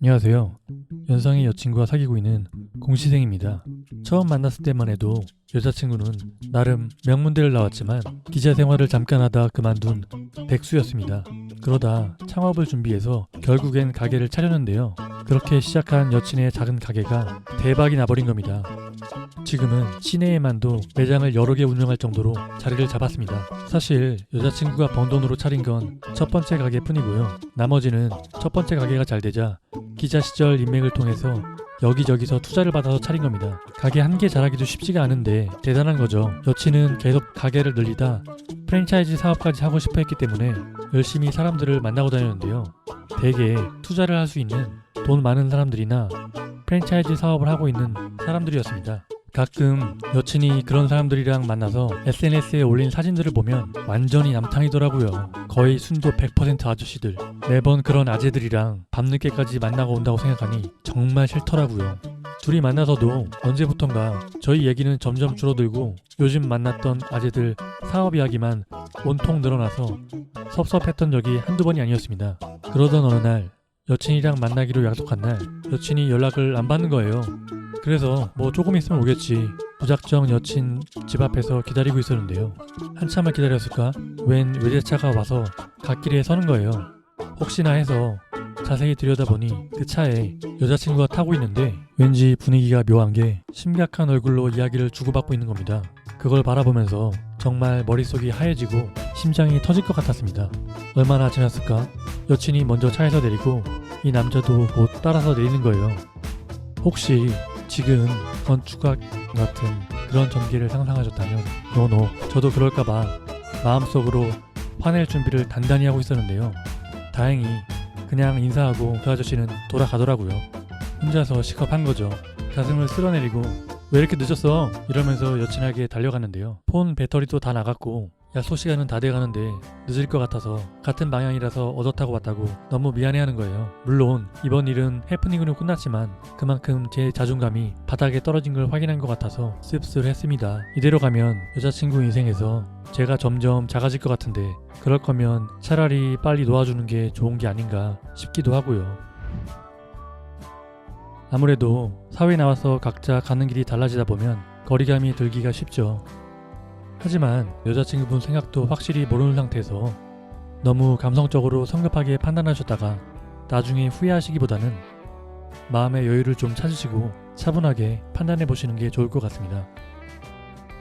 안녕하세요. 연상의 여친과 사귀고 있는 공시생입니다. 처음 만났을 때만 해도 여자친구는 나름 명문대를 나왔지만 기자 생활을 잠깐 하다 그만둔 백수였습니다. 그러다 창업을 준비해서 결국엔 가게를 차렸는데요. 그렇게 시작한 여친의 작은 가게가 대박이 나버린 겁니다. 지금은 시내에만도 매장을 여러 개 운영할 정도로 자리를 잡았습니다. 사실 여자친구가 번 돈으로 차린 건 첫 번째 가게 뿐이고요. 나머지는 첫 번째 가게가 잘 되자 기자 시절 인맥을 통해서 여기저기서 투자를 받아서 차린 겁니다. 가게 한 개 잘하기도 쉽지가 않은데 대단한 거죠. 여친은 계속 가게를 늘리다 프랜차이즈 사업까지 하고 싶어 했기 때문에 열심히 사람들을 만나고 다녔는데요. 대개 투자를 할 수 있는 돈 많은 사람들이나 프랜차이즈 사업을 하고 있는 사람들이었습니다. 가끔 여친이 그런 사람들이랑 만나서 SNS에 올린 사진들을 보면 완전히 남탕이더라고요. 거의 순도 100% 아저씨들. 매번 그런 아재들이랑 밤늦게까지 만나고 온다고 생각하니 정말 싫더라고요. 둘이 만나서도 언제부턴가 저희 얘기는 점점 줄어들고 요즘 만났던 아재들 사업 이야기만 온통 늘어나서 섭섭했던 적이 한두 번이 아니었습니다. 그러던 어느 날 여친이랑 만나기로 약속한 날 여친이 연락을 안 받는 거예요. 그래서 뭐 조금 있으면 오겠지. 무작정 여친 집 앞에서 기다리고 있었는데요. 한참을 기다렸을까? 웬 외제차가 와서 갓길에 서는 거예요. 혹시나 해서 자세히 들여다보니 그 차에 여자친구가 타고 있는데 왠지 분위기가 묘한 게 심각한 얼굴로 이야기를 주고받고 있는 겁니다. 그걸 바라보면서 정말 머릿속이 하얘지고 심장이 터질 것 같았습니다. 얼마나 지났을까? 여친이 먼저 차에서 내리고 이 남자도 곧 따라서 내리는 거예요. 혹시 지금 건축학 같은 그런 전기를 상상하셨다면 노노 저도 그럴까봐 마음속으로 화낼 준비를 단단히 하고 있었는데요. 다행히 그냥 인사하고 그 아저씨는 돌아가더라고요. 혼자서 시겁한 거죠. 가슴을 쓸어내리고 왜 이렇게 늦었어? 이러면서 여친에게 달려갔는데요. 폰 배터리도 다 나갔고 약속 시간은 다 돼가는데 늦을 것 같아서 같은 방향이라서 얻어 타고 왔다고 너무 미안해하는 거예요. 물론 이번 일은 해프닝으로 끝났지만 그만큼 제 자존감이 바닥에 떨어진 걸 확인한 것 같아서 씁쓸했습니다. 이대로 가면 여자친구 인생에서 제가 점점 작아질 것 같은데 그럴 거면 차라리 빨리 놓아주는 게 좋은 게 아닌가 싶기도 하고요. 아무래도 사회에 나와서 각자 가는 길이 달라지다 보면 거리감이 들기가 쉽죠. 하지만 여자친구분 생각도 확실히 모르는 상태에서 너무 감성적으로 성급하게 판단하셨다가 나중에 후회하시기보다는 마음의 여유를 좀 찾으시고 차분하게 판단해 보시는 게 좋을 것 같습니다.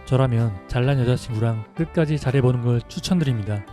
저라면 잘난 여자친구랑 끝까지 잘해보는 걸 추천드립니다.